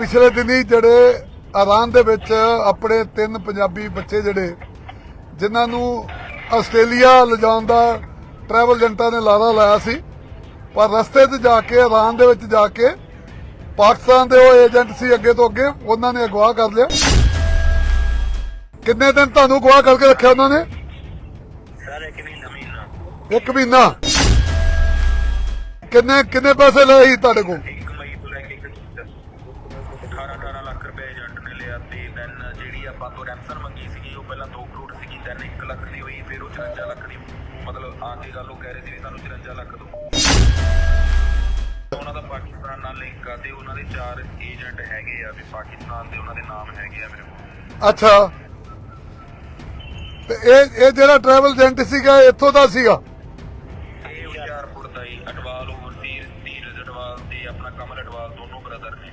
ਪਿਛਲੇ ਦਿਨੀ ਜਿਹੜੇ ਇਰਾਨ ਦੇ ਵਿੱਚ ਆਪਣੇ ਤਿੰਨ ਪੰਜਾਬੀ ਬੱਚੇ ਜਿਹੜੇ ਜਿਨ੍ਹਾਂ ਨੂੰ ਆਸਟ੍ਰੇਲੀਆ ਲਿਜਾਣ ਦਾ ਟਰੈਵਲ ਏਜੰਟਾਂ ਨੇ ਲਾਰਾ ਲਾਇਆ ਸੀ ਪਰ ਰਸਤੇ 'ਤੇ ਜਾ ਕੇ ਇਰਾਨ ਦੇ ਵਿੱਚ ਜਾ ਕੇ ਪਾਕਿਸਤਾਨ ਦੇ ਉਹ ਏਜੰਟ ਸੀ ਅੱਗੇ ਤੋਂ ਅੱਗੇ ਉਹਨਾਂ ਨੇ ਅਗਵਾ ਕਰ ਲਿਆ। ਕਿੰਨੇ ਦਿਨ ਤੁਹਾਨੂੰ ਅਗਵਾ ਕਰਕੇ ਰੱਖਿਆ ਉਹਨਾਂ ਨੇ? ਸਰ ਇੱਕ ਮਹੀਨਾ ਮਹੀਨਾ। ਇੱਕ ਮਹੀਨਾ। ਕਿੰਨੇ ਕਿੰਨੇ ਪੈਸੇ ਲਏ ਸੀ ਤੁਹਾਡੇ ਕੋਲ? ਆ ਕੇ ਗੱਲ ਉਹ ਕਹਿ ਰਹੇ ਸੀ ਵੀ ਸਾਨੂੰ 54 ਲੱਖ ਦੋ। ਉਹਨਾਂ ਦਾ ਪਾਕਿਸਤਾਨ ਨਾਲ ਲਿੰਕ ਆ ਤੇ ਉਹਨਾਂ ਦੇ ਚਾਰ ਏਜੰਟ ਹੈਗੇ ਆ ਵੀ ਪਾਕਿਸਤਾਨ ਦੇ ਉਹਨਾਂ ਦੇ ਨਾਮ ਹੈਗੇ ਆ ਮੇਰੇ ਕੋਲ। ਅੱਛਾ। ਤੇ ਇਹ ਇਹ ਜਿਹੜਾ ਟਰੈਵਲ ਏਜੰਟ ਸੀਗਾ ਇੱਥੋਂ ਦਾ ਸੀਗਾ? ਇਹ ਹੁਸ਼ਿਆਰਪੁਰ ਦਾ ਹੀ ਅਡਵਾਲ ਓਵਰਸੀਜ਼ ਧੀਰਜ ਅਡਵਾਲ ਤੇ ਆਪਣਾ ਕਮਲ ਅਡਵਾਲ ਦੋਨੋਂ ਬ੍ਰਦਰ ਨੇ।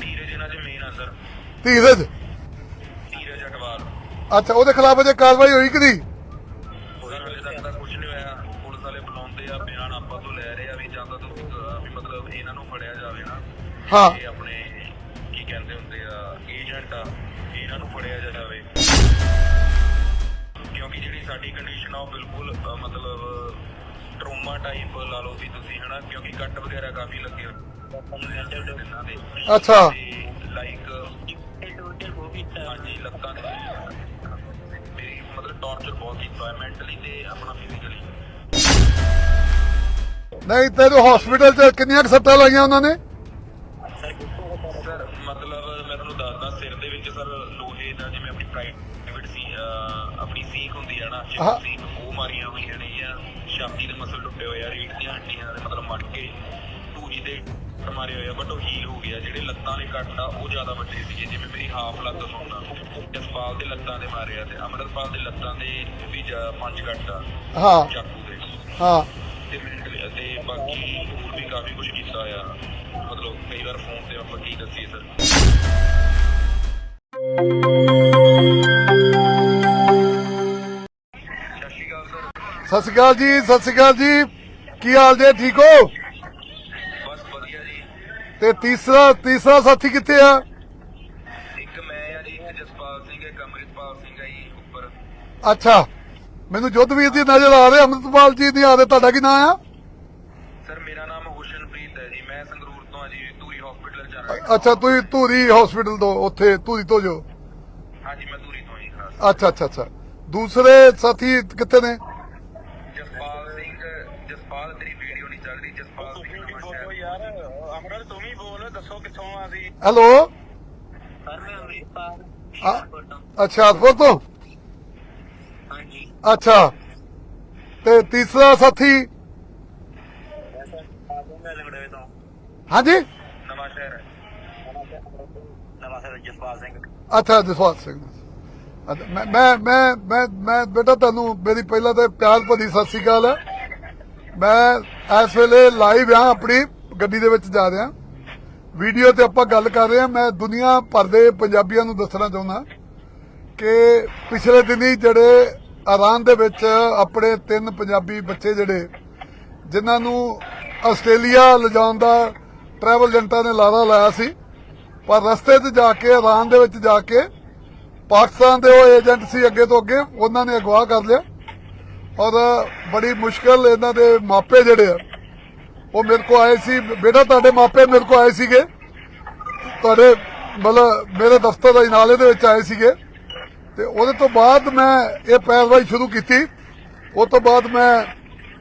ਧੀਰਜ ਇਹਨਾਂ ਦੇ ਮੇਨ ਆ ਸਰ ਧੀਰਜ? ਧੀਰਜ ਅਡਵਾਲ। ਅੱਛਾ ਉਹਦੇ ਖਿਲਾਫ ਅਜੇ ਕਾਰਵਾਈ ਹੋਈ ਕਿ ਨਹੀਂ? ਵੀ ਮਤਲਬ ਇਹਨਾਂ ਨੂੰ ਫੜਿਆ ਜਾਵੇ ਨਾ ਹਾਂ। ਇਹ ਆਪਣੇ ਕੀ ਕਹਿੰਦੇ ਹੁੰਦੇ ਆ ਏਜੰਟ ਆ ਇਹਨਾਂ ਨੂੰ ਫੜਿਆ ਜਾਵੇ। ਕਿਉਂਕਿ ਜਿਹੜੀ ਸਾਡੀ ਕੰਡੀਸ਼ਨ ਆ ਉਹ ਬਿਲਕੁਲ ਅਹ, ਮਤਲਬ ਟਰੋਮਾ ਟਾਈਪ ਲਾ ਲਓ ਵੀ ਤੁਸੀਂ ਹਨਾ? ਕਿਉਂਕਿ ਕੱਟ ਵਗੈਰਾ ਕਾਫੀ ਲੱਗੇ ਇਹਨਾਂ ਦੇ ਅੱਛਾ। ਲਾਈਕ ਹਾਂਜੀ ਲੱਤਾਂ ਦੇ ਮੇਰੀ ਮਤਲਬ ਟੌਰਚਰ ਬਹੁਤ ਕੀਤਾ ਹੈ ਮੈਂਟਲੀ ਤੇ ਆਪਣਾ ਫਿਜ਼ੀਕਲੀ ਨਹੀਂ ਤੈਨੂੰ ਹਸਪੀਟਲ 'ਚ ਕਿੰਨੀਆਂ ਕੁ ਸੱਟਾਂ ਲਾਈਆਂ ਉਹਨਾਂ ਨੇ? ਸਰ ਮਤਲਬ ਮੈਂ ਤੁਹਾਨੂੰ ਦੱਸਦਾ ਸਿਰ ਦੇ ਵਿੱਚ ਸਰ ਲੋਹੇ ਦਾ ਜਿਵੇਂ ਆਪਣੀ ਪ੍ਰਾਈਵੇਟ ਸੀ ਅਹ, ਆਪਣੀ ਸੀਖ ਹੁੰਦੀ ਹੈ ਨਾ ਹਾਂ। ਸੀਖ ਉਹ ਮਾਰੀਆਂ ਹੋਈਆਂ ਨੇ ਜਾਂ ਛਾਤੀ ਦੇ ਮਸਲ ਟੁੱਟੇ ਹੋਏ ਆ ਰੀੜ ਦੀਆਂ ਹੱਡੀਆਂ ਦੇ ਮਤਲਬ ਮੜ ਕੇ ਟੂਹੀ ਦੇ ਕੱਟ ਮਾਰੇ ਹੋਏ ਆ ਬਟ ਉਹ ਹੀਲ ਹੋ ਗਿਆ। ਜਿਹੜੇ ਲੱਤਾਂ ਵਾਲੇ ਕੱਟ ਆ ਉਹ ਜ਼ਿਆਦਾ ਵੱਡੇ ਸੀਗੇ ਜਿਵੇਂ ਮੇਰੀ ਹਾਫ ਲੱਤ ਸੋਨਾ ਜਸਪਾਲ ਦੇ ਲੱਤਾਂ ਦੇ ਮਾਰੇ ਆ ਤੇ ਅਮਰਪਾਲ ਦੇ ਲੱਤਾਂ ਦੇ ਵੀ ਜਾ- ਪੰਜ ਕੱਟ ਆ ਹਾਂ। ਚਾਕੂ ਦੇ। ਹਾਂ। ਤੇ ਮੈਂਟਲੀ ਅਤੇ ਬਾਕੀ ਹੋਰ ਵੀ ਕਾਫੀ ਕੁਝ ਕੀਤਾ ਆ ਮਤਲਬ ਕਈ ਵਾਰ ਫੋਨ ਤੇ ਆਪਾਂ ਕੀ ਦੱਸੀਏ ਸਰ ਸਤਿ ਸ਼੍ਰੀ ਅਕਾਲ ਜੀ ਸਤਿ ਸ਼੍ਰੀ ਅਕਾਲ ਜੀ। ਕੀ ਹਾਲ ਜੇ ਠੀਕ ਹੋ? ਬਸ ਵਧੀਆ ਜੀ। ਤੇ ਤੀਸਰਾ ਤੀਸਰਾ ਸਾਥੀ ਕਿੱਥੇ ਆ? ਇੱਕ ਮੈਂ ਆ ਜੀ ਇੱਕ ਜਸਪਾਲ ਸਿੰਘ ਇੱਕ ਅੰਮ੍ਰਿਤਪਾਲ ਸਿੰਘ ਆ ਜੀ ਉੱਪਰ। ਅੱਛਾ। ਮੈਨੂੰ ਜੋਧਵੀਰ ਜੀ ਨਜ਼ਰ ਆ ਰਹੇ ਅਮਰਤਪਾਲ ਜੀ ਨਹੀਂ ਆ ਰਹੇ ਤੁਹਾਡਾ ਕੀ ਨਾਮ ਆ? ਸਰ ਮੇਰਾ ਨਾਮ ਹੁਸ਼ਨਪ੍ਰੀਤ ਹੈ ਜੀ ਮੈਂ ਸੰਗਰੂਰ ਤੋਂ ਆ ਜੀ ਧੂਰੀ ਹਸਪੀਟਲ ਜਾ ਰਿਹਾ ਅੱਛਾ ਤੁਸੀਂ ਧੂਰੀ ਹਸਪੀਟਲ ਤੋਂ ਉੱਥੇ ਧੂਰੀ ਤੋਂ ਜੋ? ਹਾਂਜੀ ਮੈਂ ਧੂਰੀ ਤੋਂ ਹੀ ਖਾਸ ਅੱਛਾ ਅੱਛਾ ਅੱਛਾ। ਦੂਸਰੇ ਸਾਥੀ ਕਿੱਥੇ ਨੇ? ਜਸਪਾਲ ਸਿੰਘ ਜਸਪਾਲ ਤੇਰੀ ਵੀਡੀਓ ਨਹੀਂ ਚੱਲ ਰਹੀ ਜਸਪਾਲ ਸਿੰਘ ਸ਼ਹਿਰ ਯਾਰ ਅਮਰਤ ਤੂੰ ਵੀ ਬੋਲ ਦੱਸੋ ਕਿੱਥੋਂ ਆ ਸੀ ਹੈਲੋ ਸਰ ਮੈਂ ਅੰਮ੍ਰਿਤਪਾਲ ਆ- ਅੱਛਾ ਤੋਂ। ਹਾਂਜੀ ਅੱਛਾ। ਤੇ ਤੀਸਰਾ ਸਾਥੀ? ਹਾਂਜੀ? ਨਵਾਂ ਸ਼ਹਿਰ ਜਸਪਾਲ ਸਿੰਘ। ਅੱਛਾ ਜਸਵਾਲ ਸਿੰਘ ਮੈਂ ਮੈਂ ਮੈਂ ਮੈਂ ਬੇਟਾ ਤੁਹਾਨੂੰ ਮੇਰੀ ਪਹਿਲਾਂ ਤਾਂ ਪਿਆਰ ਭਰੀ ਸਤਿ ਸ੍ਰੀ ਅਕਾਲ ਹੈ। ਮੈਂ ਇਸ ਵੇਲੇ ਲਾਈਵ ਆ ਆਪਣੀ ਗੱਡੀ ਦੇ ਵਿੱਚ ਜਾ ਰਿਹਾ। ਵੀਡੀਓ ਤੇ ਆਪਾਂ ਗੱਲ ਕਰ ਰਹੇ ਹਾਂ। ਮੈਂ ਦੁਨੀਆ ਭਰ ਦੇ ਪੰਜਾਬੀਆਂ ਨੂੰ ਦੱਸਣਾ ਚਾਹੁੰਦਾ ਕਿ ਪਿਛਲੇ ਦਿਨੀ ਜਿਹੜੇ ਇਰਾਨ ਦੇ ਵਿੱਚ ਆਪਣੇ ਤਿੰਨ ਪੰਜਾਬੀ ਬੱਚੇ ਜਿਹੜੇ, ਜਿਨ੍ਹਾਂ ਨੂੰ ਆਸਟ੍ਰੇਲੀਆ ਲਿਜਾਉਣ ਦਾ ਟਰੈਵਲ ਏਜੰਟਾਂ ਨੇ ਲਾਰਾ ਲਾਇਆ ਸੀ, ਪਰ ਰਸਤੇ 'ਤੇ ਜਾ ਕੇ ਇਰਾਨ ਦੇ ਵਿੱਚ ਜਾ ਕੇ ਪਾਕਿਸਤਾਨ ਦੇ ਉਹ ਏਜੰਟ ਸੀ ਅੱਗੇ ਤੋਂ ਅੱਗੇ, ਉਹਨਾਂ ਨੇ ਅਗਵਾ ਕਰ ਲਿਆ। ਔਰ ਬੜੀ ਮੁਸ਼ਕਲ ਇਹਨਾਂ ਦੇ ਮਾਪੇ ਜਿਹੜੇ ਆ, ਉਹ ਮੇਰੇ ਕੋ ਆਏ ਸੀ। ਬੇਟਾ, ਤੁਹਾਡੇ ਮਾਪੇ ਮੇਰੇ ਕੋ ਆਏ ਸੀਗੇ। ਤੁਹਾਡੇ ਮਤਲਬ ਮੇਰੇ ਦਫ਼ਤਰ ਦੇ ਨਾਲੇ ਦੇ ਵਿੱਚ ਆਏ ਸੀਗੇ। ਤੇ ਉਹਦੇ ਤੋਂ ਬਾਅਦ ਮੈਂ ਇਹ ਪੈਰਵਾਈ ਸ਼ੁਰੂ ਕੀਤੀ। ਉਹ ਤੋਂ ਬਾਅਦ ਮੈਂ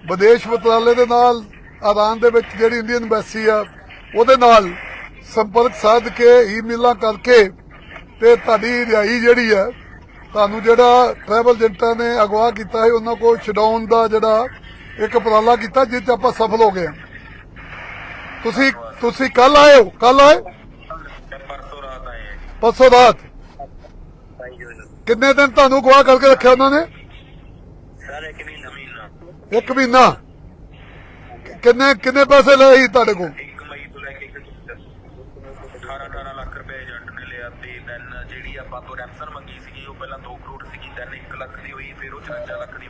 ਵਿਦੇਸ਼ ਮੰਤਰਾਲੇ ਦੇ ਨਾਲ ਇਰਾਨ ਦੇ ਵਿੱਚ ਜਿਹੜੀ ਇੰਡੀਅਨ ਐਮਬੈਸੀ ਆ ਉਹਦੇ ਨਾਲ ਸੰਪਰਕ ਸਾਧ ਕੇ ਈਮੇਲਾਂ ਕਰਕੇ ਤੇ ਤੁਹਾਡੀ ਰਿਹਾਈ ਜਿਹੜੀ ਆ ਤੁਹਾਨੂੰ ਜਿਹੜਾ ਟਰੈਵਲ ਏਜੰਟਾਂ ਨੇ ਅਗਵਾ ਕੀਤਾ ਹੈ ਉਹਨਾਂ ਕੋਲ ਛਡਾਉਣ ਦਾ ਜਿਹੜਾ ਇੱਕ ਉਪਰਾਲਾ ਕੀਤਾ ਜਿਸ 'ਚ ਆਪਾਂ ਸਫਲ ਹੋ ਗਏ। ਤੁਸੀਂ ਤੁਸੀਂ ਕੱਲ ਆਏ ਹੋ? ਕੱਲ ਆਏ? ਪਰਸੋਂ ਰਾਤ ਆਏ ਪਰਸੋਂ ਰਾਤ? ਭਾਈ ਜੀ ਕਿੰਨੇ ਦਿਨ ਤੁਹਾਨੂੰ ਅਗਵਾ ਕਰਕੇ ਰੱਖਿਆ ਉਹਨਾਂ ਨੇ? ਸਰ ਇੱਕ ਮਹੀਨਾ ਮਹੀਨਾ। ਇੱਕ ਮਹੀਨਾ? ਕਿੰਨੇ ਕਿੰਨੇ ਪੈਸੇ ਲਏ ਸੀ ਤੁਹਾਡੇ ਕੋਲ? ਇੱਕ ਮਈ ਤੋਂ ਲੈ ਕੇ ਇੱਕ 18 18 ਲੱਖ ਰੁਪਏ ਏਜੰਟ ਨੇ ਲਿਆ ਤੇ ਦੈਨ ਜਿਹੜੀ ਆਪਾਂ ਤੋਂ ਰੈਂਸਰ ਮੰਗੀ ਸੀਗੀ ਉਹ ਪਹਿਲਾਂ 2 ਕਰੋੜ ਸੀਗੀ ਦੈਨ 1 ਲੱਖ ਦੀ ਹੋਈ ਫਿਰ ਉਹ 54 ਲੱਖ ਦੀ।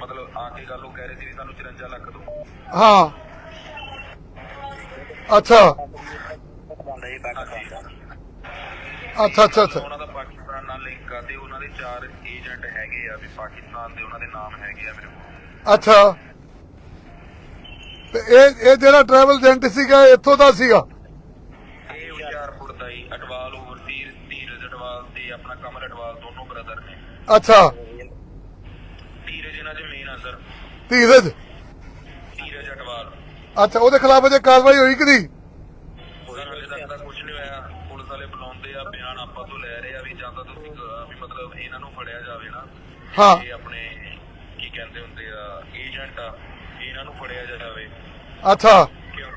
ਮਤਲਬ ਆ ਕੇ ਗੱਲ ਉਹ ਕਹਿ ਰਹੇ ਸੀ ਵੀ ਸਾਨੂੰ 54 ਲੱਖ ਦੋ। ਹਾਂ। ਅੱਛਾ। ਬੰਦ ਅੱਛਾ ਅੱਛਾ ਅੱਛਾ। ਉਹਨਾਂ ਦਾ ਲਿੰਕ ਆ ਤੇ ਉਹਨਾਂ ਦੇ ਚਾਰ ਏਜੰਟ ਹੈਗੇ ਆ ਵੀ ਪਾਕਿਸਤਾਨ ਦੇ ਉਹਨਾਂ ਦੇ ਨਾਮ ਹੈਗੇ ਆ ਮੇਰੇ ਕੋਲ। ਅੱਛਾ। ਤੇ ਇਹ ਇਹ ਜਿਹੜਾ ਟਰੈਵਲ ਏਜੰਟ ਸੀਗਾ ਇੱਥੋਂ ਦਾ ਸੀਗਾ? ਇਹ ਹੁਸ਼ਿਆਰਪੁਰ ਦਾ ਹੀ ਅਟਵਾਲ ਓਵਰਸੀਜ਼ ਧੀਰਜ ਅਟਵਾਲ ਤੇ ਆਪਣਾ ਕਮਲ ਅਟਵਾਲ ਦੋਨੋਂ ਬ੍ਰਦਰ ਨੇ। ਅੱਛਾ। ਧੀਰਜ ਇਹਨਾਂ ਦੇ ਮੇਨ ਆ ਸਰ ਧੀਰਜ? ਧੀਰਜ ਅਟਵਾਲ। ਅੱਛਾ ਉਹਦੇ ਖਿਲਾਫ ਅਜੇ ਕਾਰਵਾਈ ਹੋਈ ਕਿ ਨਹੀਂ? ਹਾਂ। ਇਹ ਆਪਣੇ ਕੀ ਕਹਿੰਦੇ ਹੁੰਦੇ ਆ ਏਜੰਟ ਆ ਇਹਨਾਂ ਨੂੰ ਫੜਿਆ ਜਾਵੇ। ਅੱਛਾ। ਕਿਉਂ-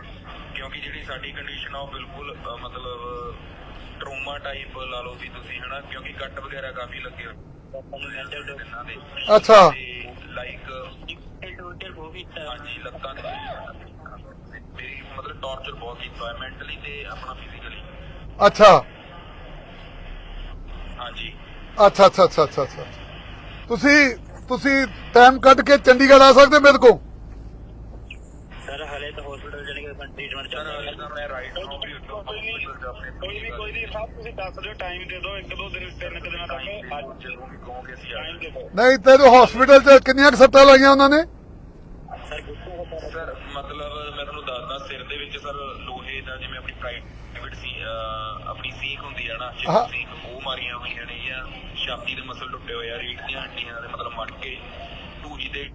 ਕਿਉਂਕਿ ਜਿਹੜੀ ਸਾਡੀ ਕੰਡੀਸ਼ਨ ਆ ਉਹ ਬਿਲਕੁਲ ਅਹ, ਮਤਲਬ ਟਰੋਮਾ ਟਾਈਪ ਲਾ ਲਓ ਵੀ ਤੁਸੀਂ ਹਨਾ? ਕਿਉਂਕਿ ਕੱਟ ਵਗੈਰਾ ਕਾਫੀ ਲੱਗੇ ਹੋਏ। ਇਹਨਾਂ ਦੇ ਅੱਛਾ। ਤੇ ਲਾਈਕ ਹਾਂਜੀ ਲੱਤਾਂ ਤੇ ਮੇਰੀ ਮਤਲਬ ਟੌਰਚਰ ਬਹੁਤ ਕੀਤਾ ਹੈ ਮੈਂਟਲੀ ਤੇ ਆਪਣਾ ਫਿਜ਼ੀਕਲੀ ਅੱਛਾ। ਹਾਂਜੀ। ਅੱਛਾ ਅੱਛਾ ਅੱਛਾ ਅੱਛਾ ਅੱਛਾ। ਤੁਸੀਂ ਤੁਸੀਂ ਟਾਈਮ ਕੱਢ ਕੇ ਚੰਡੀਗੜ੍ਹ ਆ ਸਕਦੇ ਮੇਰੇ ਕੋਲ? ਸਰ ਹਲੇ ਤਾਂ ਹਸਪੀਟਲ ਜਾਣੇ ਕਿ ਟ੍ਰੀਟਮੈਂਟ ਚੱਲ ਸਰ ਰਿਹਾ ਹਲੇ ਤਾਂ ਮੈਂ ਰਾਈਟ ਨਾਓ ਵੀ ਕੋਈ ਵੀ ਕੋਈ ਨਹੀਂ ਸਭ ਤੁਸੀਂ ਦੱਸ ਦਿਓ ਟਾਈਮ ਦੇ ਦਿਓ ਇੱਕ ਦੋ ਦਿਨ ਤਿੰਨ ਕੁ ਦਿਨਾਂ ਤੱਕ। ਅੱਜ ਜਦੋਂ ਵੀ ਕਹੋਗੇ ਅਸੀਂ ਆ ਨਹੀਂ ਤੈਨੂੰ ਹਸਪੀਟਲ 'ਚ ਕਿੰਨੀਆਂ ਸੱਟਾਂ ਲਾਈਆਂ ਉਹਨਾਂ ਨੇ? ਸਰ ਗੁੱਸੇ ਹੋ ਤਾਂ ਸਰ ਮਤਲਬ ਮੈਂ ਤੁਹਾਨੂੰ ਦੱਸਦਾ ਸਿਰ ਦੇ ਵਿੱਚ ਸਰ ਲੋਹੇ ਦਾ ਜਿਵੇਂ ਆਪਣੀ ਪ੍ਰਾਈਵੇਟ ਸੀ ਆਪਣੀ ਸੀਖ ਹੁੰਦੀ ਹੈ ਨਾ ਹਾਂ। ਸੀਖ ਉਹ ਮਾਰੀਆਂ ਹੋਈਆਂ ਨੇ ਜਾਂ ਛਾਤੀ ਦੇ ਮਸਲ ਟੁੱਟੇ ਹੋਏ ਆ ਰੀੜ ਦੀਆਂ ਹੱਡੀਆਂ ਦੇ ਮਤਲਬ ਮੜ ਕੇ ਟੂਜੀ ਦੇ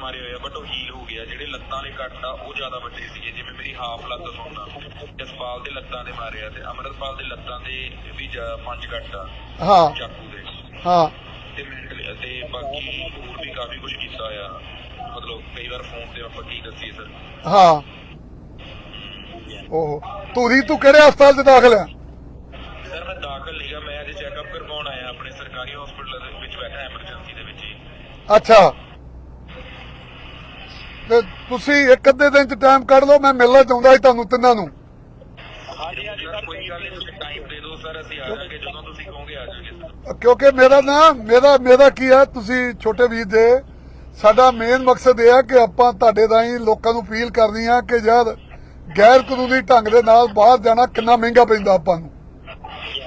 ਮਾਰੇ ਹੋਏ ਆ ਬਟ ਉਹ ਹੀਲ ਹੋ ਗਿਆ ਜਿਹੜੇ ਲੱਤਾਂ ਦੇ ਕੱਟ ਆ ਉਹ ਜ਼ਿਆਦਾ ਵੱਡੇ ਸੀਗੇ ਜਿਵੇਂ ਮੇਰੀ ਹਾਫ ਲੱਤ ਸੁਣਨਾ। ਜਸਪਾਲ ਦੇ ਲੱਤਾਂ ਦੇ ਮਾਰੇ ਆ ਤੇ ਅਮਰਤਪਾਲ ਦੇ ਲੱਤਾਂ ਦੇ ਵੀ ਪੰਜ ਕੱਟ ਆ ਹਾਂ। ਚਾਕੂ ਦੇ। ਹਾਂ। ਤੇ ਮੈਂਟਲੀ ਤੇ ਬਾਕੀ ਹੋਰ ਵੀ ਕਾਫੀ ਕੁਝ ਕੀਤਾ ਆ ਮਤਲਬ ਕਈ ਵਾਰ ਫੋਨ ਤੇ ਆਪਾਂ ਕੀ ਦੱਸੀਏ ਸਰ ਹਾਂ। ਓਹੋ ਧੂਰੀ ਤੂੰ ਕਿਹੜੇ ਹਸਪਤਾਲ 'ਚ ਦਾਖਲ ਆ? ਦਾਖਲ ਨਹੀਂਗਾ ਮੈਂ ਅੱਜ ਚੈੱਕਅਪ ਕਰਵਾਉਣ ਆਇਆ ਆਪਣੇ ਸਰਕਾਰੀ ਹਸਪੀਟਲ ਦੇ ਵਿੱਚ ਬੈਠਾ ਐਮਰਜੈਂਸੀ ਦੇ ਵਿੱਚ ਅੱਛਾ। ਤੇ ਤੁਸੀਂ ਇੱਕ ਅੱਧੇ ਦਿਨ 'ਚ ਟਾਈਮ ਕੱਢ ਲਓ ਮੈਂ ਮਿਲਣਾ ਚਾਹੁੰਦਾ ਸੀ ਤੁਹਾਨੂੰ ਤਿੰਨਾਂ ਨੂੰ। ਹਾਂਜੀ ਹਾਂਜੀ ਸਰ ਕੋਈ ਗੱਲ ਨਹੀਂ ਤੁਸੀਂ ਟਾਈਮ ਦੇ ਦਿਓ ਸਰ ਅਸੀਂ ਆ ਜਾਾਂਗੇ ਜਦੋਂ ਤੁਸੀਂ ਕਹੋਗੇ ਆ ਜਾਾਂਗੇ ਸਰ। ਕਿਉਂਕਿ ਮੇਰਾ ਨਾ ਮੇਰਾ ਮੇਰਾ ਕੀ ਹੈ ਤੁਸੀਂ ਛੋਟੇ ਵੀਰ ਦੇ ਸਾਡਾ ਮੇਨ ਮਕਸਦ ਇਹ ਹੈ ਕਿ ਆਪਾਂ ਤੁਹਾਡੇ ਰਾਹੀਂ ਲੋਕਾਂ ਨੂੰ ਅਪੀਲ ਕਰਨੀ ਆ ਕਿ ਯਾਰ ਗੈਰ ਕਾਨੂੰਨੀ ਢੰਗ ਦੇ ਨਾਲ ਬਾਹਰ ਜਾਣਾ ਕਿੰਨਾ ਮਹਿੰਗਾ ਪੈਂਦਾ ਆਪਾਂ ਨੂੰ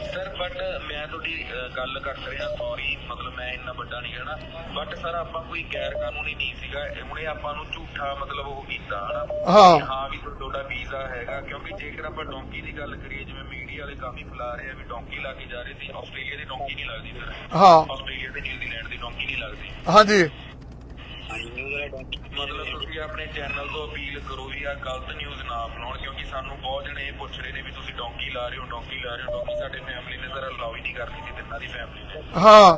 ਸਰ ਬਟ ਮੈਂ ਤੁਹਾਡੀ ਅਹ, ਗੱਲ ਕਰ ਰਿਹਾ ਸੌਰੀ ਮਤਲਬ ਮੈਂ ਇੰਨਾ ਵੱਡਾ ਨਹੀਂ ਕਹਿਣਾ ਬਟ ਸਰ ਆਪਾਂ ਕੋਈ ਗੈਰ ਕਾਨੂੰਨੀ ਨਹੀਂ ਸੀਗਾ। ਹੁਣੇ ਆਪਾਂ ਨੂੰ ਝੂਠਾ ਮਤਲਬ ਉਹ ਕੀਤਾ ਹਨਾ? ਹਾਂ। ਵੀ ਤੁਹਾਡਾ ਵੀਜ਼ਾ ਹੈਗਾ ਕਿਉਂਕਿ ਜੇਕਰ ਆਪਾਂ ਡੋਂਕੀ ਦੀ ਗੱਲ ਕਰੀਏ ਜਿਵੇਂ ਮੀਡੀਆ ਵਾਲੇ ਕਾਫੀ ਫੈਲਾ ਰਹੇ ਆ ਵੀ ਡੋਂਕੀ ਲਾ ਕੇ ਜਾ ਰਹੇ ਸੀ ਆਸਟ੍ਰੇਲੀਆ ਦੀ ਡੋਂਕੀ ਨਹੀਂ ਲੱਗਦੀ ਸਰ ਹਾਂ। ਆਸਟ੍ਰੇਲੀਆ ਤੇ ਨਿਊਜ਼ੀਲੈਂਡ ਦੀ ਡੋਂਕੀ ਨਹੀਂ ਲੱਗਦੀ। ਹਾਂਜੀ ਹਾਂਜੀ ਨਿਊਜ਼ ਵਾਲੇ ਡਾਕਟਰ ਮਤਲਬ ਤੁਸੀਂ ਆਪਣੇ ਚੈਨਲ ਤੋਂ ਅਪੀਲ ਕਰੋ ਵੀ ਆ ਗਲਤ ਨਿਊਜ਼ ਨਾ ਫਲਾਉਣ ਕਿਉਂਕਿ ਸਾਨੂੰ ਬਹੁਤ ਜਣੇ ਇਹ ਪੁੱਛ ਰਹੇ ਨੇ ਵੀ ਤੁਸੀਂ ਡੋਂਕੀ ਲਾ ਰਹੇ ਹੋ ਡੋਂਕੀ ਲਾ ਰਹੇ ਹੋ ਡੋਂਕੀ ਸਾਡੇ ਫੈਮਿਲੀ ਨੇ ਸਰ ਅਲਾਉ ਹੀ ਨਹੀਂ ਕਰਨੀ ਸੀ ਤਿੰਨਾਂ ਦੀ ਫੈਮਿਲੀ ਨੇ। ਹਾਂ।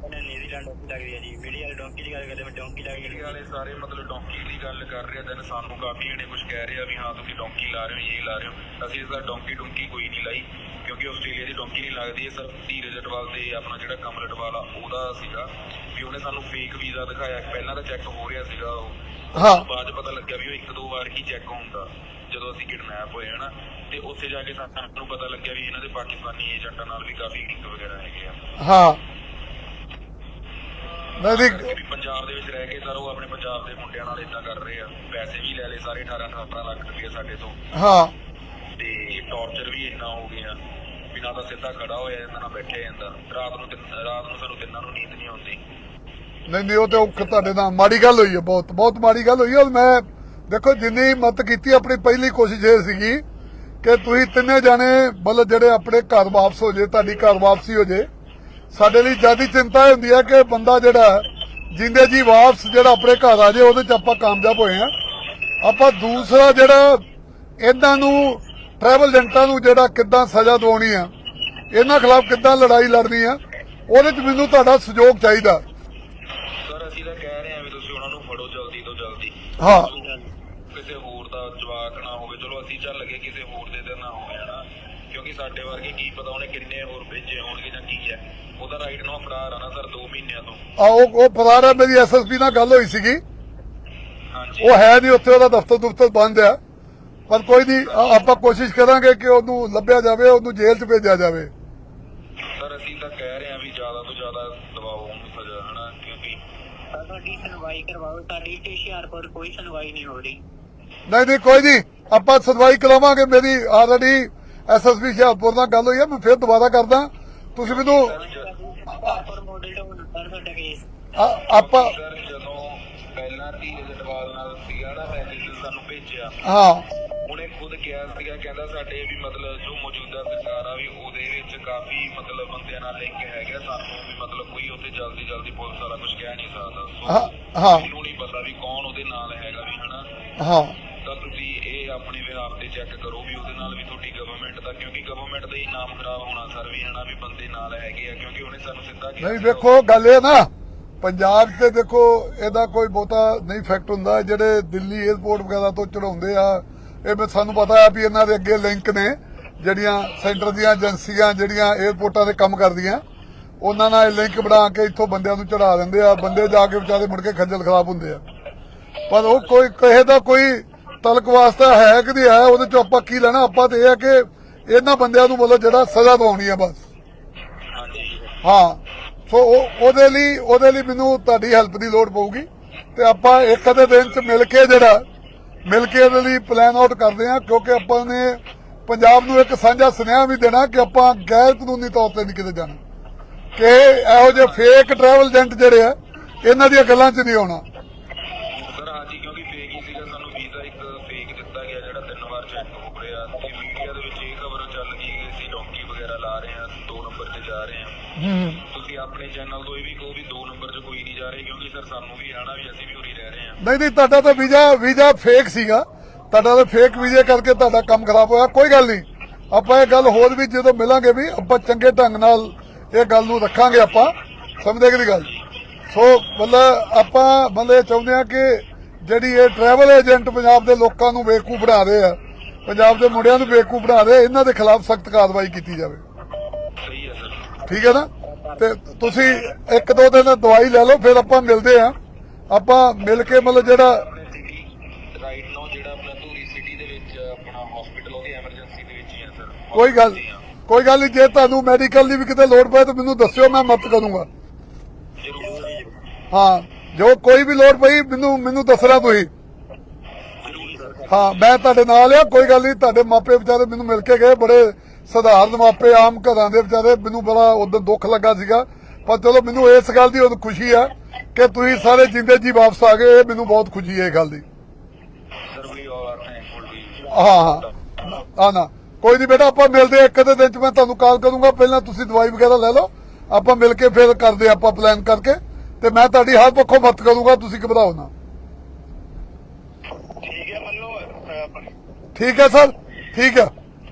ਉਹਨੇ ਨਿਊਜ਼ੀਲੈਂਡ ਡੋਂਕੀ ਲੱਗ ਰਹੀ ਹੈ ਜੀ ਮੀਡੀਆ ਵਾਲੇ ਡੋਂਕੀ ਦੀ ਗੱਲ ਕਰਦੇ ਮੈਂ ਡੋਂਕੀ ਲੱਗ ਮੀਡੀਆ ਰਹੀ ਵਾਲੇ ਸਾਰੇ ਮਤਲਬ ਡੋਂਕੀ ਦੀ ਗੱਲ ਕਰ ਰਹੇ ਆ ਤੇ ਸਾਨੂੰ ਕਾਫੀ ਜਣੇ ਕੁਝ ਕਹਿ ਰਹੇ ਆ ਵੀ ਹਾਂ ਤੁਸੀਂ ਡੋਂਕੀ ਲਾ ਰਹੇ ਹੋ ਇਹ ਲਾ ਰਹੇ ਹੋ ਅਸੀਂ ਸਰ ਡੋਂਕੀ ਡੋਂਕੀ ਕੋਈ ਨਹੀਂ ਲਾਈ। ਕਿਉਂਕਿ ਆਸਟ੍ਰੇਲੀਆ ਦੀ ਡੋਂਕੀ ਨਹੀਂ ਲੱਗਦੀ ਇਹ ਸਰ ਧੀਰਜ ਅਟਵਾਲ ਤੇ ਆਪਣਾ ਜਿਹੜਾ ਕਮਲ ਅਟਵਾਲ ਆ ਉਹਦਾ ਸੀਗਾ ਵੀ ਉਹਨੇ ਸਾਨੂੰ ਫੇਕ ਵੀਜ਼ਾ ਦਿਖਾਇਆ। ਪਹਿਲਾਂ ਤਾਂ ਚੈੱਕ ਹੋ ਰਿਹਾ ਸੀਗਾ ਉਹ। ਹਾਂ। ਬਾਅਦ ਪਤਾ ਲੱਗਿਆ ਵੀ ਉਹ ਇੱਕ ਦੋ ਵਾਰ ਹੀ ਚੈੱਕ ਹੁੰਦਾ ਜਦੋਂ ਅਸੀਂ ਕਿਡਨੈਪ ਹੋਏ ਹਨਾ। ਤੇ ਉੱਥੇ ਜਾ ਕੇ ਸਾਨੂੰ ਪਤਾ ਲੱਗਿਆ ਵੀ ਇਹਨਾਂ ਦੇ ਪਾਕਿਸਤਾਨੀ ਏਜੰਟਾਂ ਨਾਲ ਵੀ ਕਾਫੀ ਲਿੰਕ ਵਗੈਰਾ ਹੈਗੇ ਆ। ਹਾਂ। ਨਹੀਂ ਵੀ ਪੰਜਾਬ ਦੇ ਵਿੱਚ ਰਹਿ ਕੇ ਸਰ ਉਹ ਆਪਣੇ ਪੰਜਾਬ ਦੇ ਮੁੰਡਿਆਂ ਨਾਲ ਇਦਾਂ ਕਰ ਰਹੇ ਆ। ਪੈਸੇ ਵੀ ਲੈ ਲਏ ਸਾਰੇ 18 18 ਲੱਖ ਰੁਪਏ ਸਾਡੇ ਤੋਂ। ਹਾਂ। ਤੇ ਟੌਰਚਰ ਵੀ ਇੰਨਾ ਹੋ ਗਿਆ। ਬਿਨਾਂ ਤਾਂ ਸਿੱਧਾ ਖੜਾ ਹੋਇਆ ਜਾਂਦਾ, ਨਾ ਬੈਠਿਆ ਜਾਂਦਾ। ਰਾਤ ਨੂੰ ਤਿੰਨ- ਰਾਤ ਨੂੰ ਸਾਨੂੰ ਤਿੰਨਾਂ ਨੂੰ ਨੀਂਦ ਨਹੀਂ ਆਉਂਦੀ। ਨਹੀਂ ਨਹੀਂ, ਉਹ ਤੇ ਔਖ ਤੁਹਾਡੇ ਨਾਲ ਮਾੜੀ ਗੱਲ ਹੋਈ ਹੈ ਬਹੁਤ ਬਹੁਤ ਮਾੜੀ ਗੱਲ ਹੋਈ ਹੈ ਔਰ ਮੈਂ ਦੇਖੋ, ਜਿੰਨੀ ਮਦਦ ਕੀਤੀ ਆਪਣੀ ਪਹਿਲੀ ਕੋਸ਼ਿਸ਼ ਇਹ ਸੀਗੀ ਕਿ ਤੁਸੀਂ ਤਿੰਨੇ ਜਾਣੇ ਮਤਲਬ ਜਿਹੜੇ ਆਪਣੇ ਘਰ ਵਾਪਸ ਹੋ ਜੇ, ਤੁਹਾਡੀ ਘਰ ਵਾਪਸੀ ਹੋ ਜੇ, ਸਾਡੇ ਲਈ ਜਿਆਦੀ ਚਿੰਤਾ ਇਹ ਹੁੰਦੀ ਹੈ ਕਿ ਬੰਦਾ ਜਿਹੜਾ ਜਿੰਦੇ ਜੀ ਵਾਪਸ ਜਿਹੜਾ ਆਪਣੇ ਘਰ ਆ ਜੇ, ਉਹਦੇ ਚ ਆਪਾਂ ਕਾਮਯਾਬ ਹੋਏ ਆ। ਆਪਾਂ ਦੂਸਰਾ ਜਿਹੜਾ ਇਹਨਾਂ ਨੂੰ ਟਰੈਵਲ ਏਜੰਟਾਂ ਨੂੰ ਜਿਹੜਾ ਕਿੱਦਾਂ ਸਜ਼ਾ ਦਿਵਾਉਣੀ ਆ ਇਹਨਾਂ ਖਿਲਾਫ ਕਿੱਦਾਂ ਲੜਾਈ ਲੜਨੀ ਆ ਉਹਦੇ ਚ ਮੈਨੂੰ ਤੁਹਾਡਾ ਸਹਿਯੋਗ ਚਾਹੀਦਾ। ਸਰ ਅਸੀਂ ਤਾਂ ਕਹਿ ਰਹੇ ਹਾਂ ਵੀ ਤੁਸੀਂ ਉਹਨਾਂ ਨੂੰ ਫੜੋ ਜਲਦੀ ਤੋਂ ਜਲਦੀ। ਹਾਂ। ਕਿਸੇ ਹੋਰ ਦਾ ਜਵਾਕ ਨਾ ਹੋਵੇ। ਚਲੋ ਅਸੀਂ ਚੱਲ ਲਗੇ ਕਿਸੇ ਹੋਰ ਦੇ ਤੇ ਨਾ ਹੋਵੇ ਹਨਾ? ਕਿਉਂਕਿ ਸਾਡੇ ਵਰਗੇ ਕੀ ਪਤਾ ਉਹਨੇ ਕਿੰਨੇ ਹੋਰ ਭੇਜੇ ਹੋਣਗੇ ਜਾਂ ਕੀ ਹੈ ਉਹਦਾ ਰਾਈਟ ਨਾ ਫਰਾਰ ਆ ਨਾ ਸਰ 2 ਮਹੀਨਿਆਂ ਤੋਂ। ਆ ਉਹ ਉਹ ਫਰਾਰ ਹੈ ਮੇਰੀ ਐਸਐਸਪੀ ਨਾਲ ਗੱਲ ਹੋਈ ਸੀਗੀ। ਹਾਂਜੀ। ਉਹ ਹੈ ਨਹੀਂ ਉੱਥੇ ਉਹਦਾ ਦਫ਼ਤਰ ਦੁਫਤਰ ਬੰਦ ਆ। ਪਰ ਕੋਈ ਨਹੀਂ ਆ- ਆਪਾਂ ਕੋਸ਼ਿਸ਼ ਕਰਾਂਗੇ ਕਿ ਉਹਨੂੰ ਲੱਭਿਆ ਜਾਵੇ ਉਹਨੂੰ ਜੇਲ੍ਹ 'ਚ ਭੇਜਿਆ ਜਾਵੇ। ਸਰ ਅਸੀਂ ਤਾਂ ਕਹਿ ਰਹੇ ਹਾਂ ਵੀ ਜ਼ਿਆਦਾ ਤੋਂ ਜ਼ਿਆਦਾ ਦਬਾਓ ਉਹਨੂੰ ਸਜ਼ਾ ਹਨਾ? ਕਿਉਂਕਿ ਤੁਹਾਡੀ ਸੁਣਵਾਈ ਕਰਵਾਓ ਸਾਡੀ ਤੇ ਹੁਸ਼ਿਆਰਪੁਰ ਕੋਈ ਸੁਣਵਾਈ ਨਹੀਂ ਹੋ ਰਹੀ। ਨਹੀਂ ਨਹੀਂ ਕੋਈ ਨਹੀਂ ਆਪਾਂ ਸੁਣਵਾਈ ਕਰਾਵਾਂਗੇ ਮੇਰੀ ਆਲਰੇਡੀ ਐਸਐਸਪੀ ਹੁਸ਼ਿਆਰਪੁਰ ਨਾਲ ਗੱਲ ਹੋਈ ਹੈ ਮੈਂ ਫਿਰ ਦੁਬਾਰਾ ਕਰਦਾ। ਤੁਸੀਂ ਮੈਨੂੰ ਪਰ ਮਾਡਲ ਟਾਊਨ ਸਰ ਤੁਹਾਡਾ ਕੇਸ ਆ- ਆਪਾਂ ਸਰ ਜਦੋਂ ਪਹਿਲਾਂ ਧੀਰਜ ਅਟਵਾਲ ਨਾਲ ਸੀਗਾ ਨਾ ਮੈਸੇਜ ਸਾਨੂੰ ਭੇਜਿਆ। ਹਾਂ। ਉਹਨੇ ਖੁਦ ਕਿਹਾ ਸੀਗਾ ਕਹਿੰਦਾ ਸਾਡੇ ਵੀ ਮਤਲਬ ਜੋ ਮੌਜੂਦਾ ਸਰਕਾਰ ਆ ਵੀ ਉਹਦੇ ਵਿੱਚ ਕਾਫੀ ਮਤਲਬ ਬੰਦਿਆਂ ਨਾਲ ਲਿੰਕ ਹੈਗਾ ਸਾਨੂੰ ਵੀ ਮਤਲਬ ਕੋਈ ਉੱਥੇ ਜਲਦੀ ਜਲਦੀ ਪੁਲਿਸ ਵਾਲਾ ਕੁਝ ਕਹਿ ਨਹੀਂ ਸਕਦਾ। ਹਾਂ ਸੋ ਹਾਂ ਮੈਨੂੰ ਨਹੀਂ ਪਤਾ ਵੀ ਕੌਣ ਉਹਦੇ ਨਾਲ ਹੈਗਾ ਵੀ ਹਨਾ? ਹਾਂ। ਤਾਂ ਤੁਸੀਂ ਇਹ ਆਪਣੇ ਵਿਹਾਰ ਤੇ ਚੈੱਕ ਕਰੋ ਵੀ ਉਹਦੇ ਨਾਲ ਵੀ ਤੁਹਾਡੀ ਗਵਰਨਮੈਂਟ ਦਾ ਕਿਉਂਕਿ ਗਵਰਨਮੈਂਟ ਦਾ ਹੀ ਨਾਮ ਖਰਾਬ ਹੋਣਾ ਸਰ ਵੀ ਹਨਾ ਵੀ ਬੰਦੇ ਨਾਲ ਹੈਗੇ ਆ ਕਿਉਂਕਿ ਉਹਨੇ ਸਾਨੂੰ ਸਿੱਧਾ ਕਿਹਾ ਨਹੀਂ ਸੀਗਾ, ਵੇਖੋ ਗੱਲ ਇਹ ਨਾ ਪੰਜਾਬ ਤੇ ਦੇਖੋ ਇਹਦਾ ਕੋਈ ਬਹੁਤਾ ਨਹੀਂ ਫੈਕਟ ਹੁੰਦਾ। ਜਿਹੜੇ ਦਿੱਲੀ 에ਅਰਪੋਰਟ ਵਗੈਰਾ ਤੋਂ ਚੜਾਉਂਦੇ ਆ ਇਹ ਮੈਂ ਸਾਨੂੰ ਪਤਾ ਆ ਵੀ ਇਹਨਾਂ ਦੇ ਅੱਗੇ ਲਿੰਕ ਨੇ ਜਿਹੜੀਆਂ ਸੈਂਟਰ ਦੀਆਂ ਏਜੰਸੀਆਂ ਜਿਹੜੀਆਂ 에ਅਰਪੋਰਟਾਂ ਤੇ ਕੰਮ ਕਰਦੀਆਂ। ਉਹਨਾਂ ਨਾਲ ਲਿੰਕ ਬਣਾ ਕੇ ਇੱਥੋਂ ਬੰਦਿਆਂ ਨੂੰ ਚੜਾ ਦਿੰਦੇ ਆ। ਬੰਦੇ ਜਾ ਕੇ ਵਿਚਾਰੇ ਮੁੜ ਕੇ ਖੱਜਲ ਖਰਾਬ ਹੁੰਦੇ ਆ। ਪਰ ਉਹ ਕੋਈ ਕਿਸੇ ਦਾ ਕੋਈ ਤਲਕ ਵਾਸਤਾ ਹੈ ਕਿ ਨਹੀਂ ਹੈ ਉਹਦੇ ਚੋਂ ਆਪਾਂ ਕੀ ਲੈਣਾ? ਆਪਾਂ ਤੇ ਇਹ ਆ ਕਿ ਇਹਨਾਂ ਬੰਦਿਆਂ ਨੂੰ ਮਤਲਬ ਜਿਹੜਾ ਸਜ਼ਾ ਦਵਾਉਣੀ ਆ ਬਸ। ਹਾਂ। ਸੋ ਉਹ ਉਹਦੇ ਲਈ ਉਹਦੇ ਲਈ ਮੈਨੂੰ ਤੁਹਾਡੀ ਹੈਲਪ ਦੀ ਲੋੜ ਪਊਗੀ ਤੇ ਆਪਾਂ ਇੱਕ ਅੱਧੇ ਦਿਨ ਚ ਮਿਲ ਕੇ ਜਿਹੜਾ ਮਿਲ ਕੇ ਇਹਦੇ ਲਈ ਪਲਾਨ ਆਊਟ ਕਰਦੇ ਹਾਂ ਕਿਉਂਕਿ ਆਪਾਂ ਨੇ ਪੰਜਾਬ ਨੂੰ ਇੱਕ ਸਾਂਝਾ ਸੁਨੇਹਾ ਵੀ ਦੇਣਾ ਕਿ ਆਪਾਂ ਗੈਰ ਕਾਨੂੰਨੀ ਤੌਰ ਤੇ ਨਹੀਂ ਕਿਤੇ ਜਾਣਾ। ਕਿ ਇਹੋ ਜਿਹੇ ਫੇਕ ਟਰੈਵਲ ਏਜੰਟ ਜਿਹੜੇ ਆ ਇਹਨਾਂ ਦੀਆਂ ਗੱਲਾਂ 'ਚ ਨਹੀਂ ਆਉਣਾ। ਸਰ ਹਾਂਜੀ ਕਿਉਂਕਿ ਫੇਕ ਹੀ ਸੀਗਾ ਸਾਨੂੰ ਵੀਜ਼ਾ ਇੱਕ ਫੇਕ ਦਿੱਤਾ ਗਿਆ ਜਿਹੜਾ ਤਿੰਨ ਵਾਰ ਚੈੱਕ ਹੋ ਰਿਹਾ। ਤੇ ਮੀਡੀਆ ਦੇ ਵਿੱਚ ਇਹ ਖਬਰ ਚੱਲ ਗਈ ਕਿ ਅਸੀਂ ਡੌਂਕੀ ਵਗੈਰਾ ਲਾ ਰਹੇ ਹਾਂ ਦੋ ਨੰਬਰ ਤੇ ਜਾ ਰਹੇ ਹਾਂ। ਤੁਸੀਂ ਆਪਣੇ ਚੈਨਲ ਤੋਂ ਇਹ ਵੀ ਕਹੋ ਵੀ ਦੋ ਨੰਬਰ 'ਚ ਕੋਈ ਨਹੀਂ ਜਾ ਰਹੇ ਕਿਉਂਕਿ ਸਰ ਸਾਨੂੰ ਵੀ ਆਣਾ ਵੀ ਅਸੀਂ ਵੀ ਉਰੀ ਰਹਿ ਰਹੇ ਹਾਂ। ਨਹੀਂ ਨਹੀਂ ਤੁਹਾਡਾ ਤਾਂ ਵੀਜ਼ਾ ਵੀਜ਼ਾ ਫੇਕ ਸੀਗਾ। ਤੁਹਾਡਾ ਤਾਂ ਫੇਕ ਵੀਜ਼ੇ ਕਰਕੇ ਤੁਹਾਡਾ ਕੰਮ ਖਰਾਬ ਹੋਇਆ। ਕੋਈ ਗੱਲ ਨਹੀਂ। ਆਪਾਂ ਇਹ ਗੱਲ ਹੋਰ ਵੀ ਜਦੋਂ ਮਿਲਾਂਗੇ ਵੀ ਆਪਾਂ ਚੰਗੇ ਢੰਗ ਨਾਲ ਇਹ ਗੱਲ ਨੂੰ ਰੱਖਾਂਗੇ ਆਪਾਂ ਸਮਝਦੇ ਕਿ ਗੱਲ? ਸੋ ਮਤਲਬ ਆਪਾਂ ਇਹ ਚਾਹੁੰਦੇ ਆ ਕਿ ਜਿਹੜੀ ਇਹ ਟਰੈਵਲ ਏਜੰਟ ਪੰਜਾਬ ਦੇ ਲੋਕਾਂ ਨੂੰ ਬੇਵਕੂਫ ਬਣਾ ਰਹੇ ਆ ਪੰਜਾਬ ਦੇ ਮੁੰਡਿਆਂ ਨੂੰ ਬੇਵਕੂਫ ਬਣਾ ਰਹੇ ਇਹਨਾਂ ਦੇ ਖਿਲਾਫ ਸਖਤ ਕਾਰਵਾਈ ਕੀਤੀ ਜਾਵੇ। ਸਹੀ ਹੈ ਸਰ ਠੀਕ ਹੈ ਨਾ? ਤੇ ਤੁਸੀਂ ਇੱਕ ਦੋ ਦਿਨ ਦਵਾਈ ਲੈ ਲਓ, ਫਿਰ ਆਪਾਂ ਮਿਲਦੇ ਆ ਆਪਾਂ ਮਿਲ ਕੇ ਮਤਲਬ ਜਿਹੜਾ ਰਾਈਟ ਨਾਓ ਜਿਹੜਾ ਆਪਣਾ ਧੂਰੀ ਸਿਟੀ ਦੇ ਵਿੱਚ ਆਪਣਾ ਹਸਪੀਟਲ ਉਹਦੀ ਐਮਰਜੈਂਸੀ ਦੇ ਵਿੱਚ ਹੀ ਹੈ ਸਰ ਕੋਈ ਗੱਲ ਕੋਈ ਗੱਲ ਨਹੀਂ, ਜੇ ਤੁਹਾਨੂੰ ਮੈਡੀਕਲ ਦੀ ਵੀ ਕਿਤੇ ਲੋੜ ਪਏ ਤਾਂ ਮੈਨੂੰ ਦੱਸਿਓ, ਮੈਂ ਮਦਦ ਕਰੂੰਗਾ। ਜ਼ਰੂਰ ਹਾਂ, ਜੋ ਕੋਈ ਵੀ ਲੋੜ ਪਈ, ਮੈਨੂੰ ਮੈਨੂੰ ਦੱਸਣਾ ਤੁਸੀਂ। ਹਾਂ, ਮੈਂ ਤੁਹਾਡੇ ਨਾਲ ਆ, ਕੋਈ ਗੱਲ ਨਹੀਂ, ਤੁਹਾਡੇ ਮਾਪੇ ਵਿਚਾਰੇ ਮੈਨੂੰ ਮਿਲ ਕੇ ਗਏ, ਬੜੇ ਸਧਾਰਨ ਮਾਪੇ ਆਮ ਘਰਾਂ ਦੇ ਵਿਚਾਰੇ ਮੈਨੂੰ ਬੜਾ ਉਦੋਂ ਦੁੱਖ ਲੱਗਾ ਸੀਗਾ। ਪਰ ਚਲੋ ਮੈਨੂੰ ਇਸ ਗੱਲ ਦੀ ਉਦੋਂ ਖੁਸ਼ੀ ਆ ਕਿ ਤੁਸੀਂ ਸਾਰੇ ਜਿੰਦੇ ਜੀ ਵਾਪਸ ਆ ਗਏ ਇਹ ਮੈਨੂੰ ਬਹੁਤ ਖੁਸ਼ੀ ਹੈ ਇਹ ਗੱਲ ਦੀ। ਹਾਂ ਹਾਂ। ਨਾ ਕੋਈ ਨਹੀਂ ਬੇਟਾ ਆਪਾਂ ਮਿਲਦੇ ਇੱਕ ਅੱਧੇ ਦਿਨ ਚ ਮੈਂ ਤੁਹਾਨੂੰ ਕਾਲ ਕਰੂੰਗਾ। ਪਹਿਲਾਂ ਤੁਸੀਂ ਦਵਾਈ ਵਗੈਰਾ ਲੈ ਲਓ। ਆਪਾਂ ਮਿਲ ਕੇ ਫਿਰ ਕਰਦੇ ਆਪਾਂ ਪਲਾਨ ਕਰਕੇ। ਤੇ ਮੈਂ ਤੁਹਾਡੀ ਹਰ ਪੱਖੋਂ ਮਦਦ ਕਰੂੰਗਾ ਤੁਸੀਂ ਘਬਰਾਓ ਨਾ। ਠੀਕ ਹੈ ਮੰਨੋ। ਠੀਕ ਹੈ ਸਰ? ਠੀਕ ਹੈ।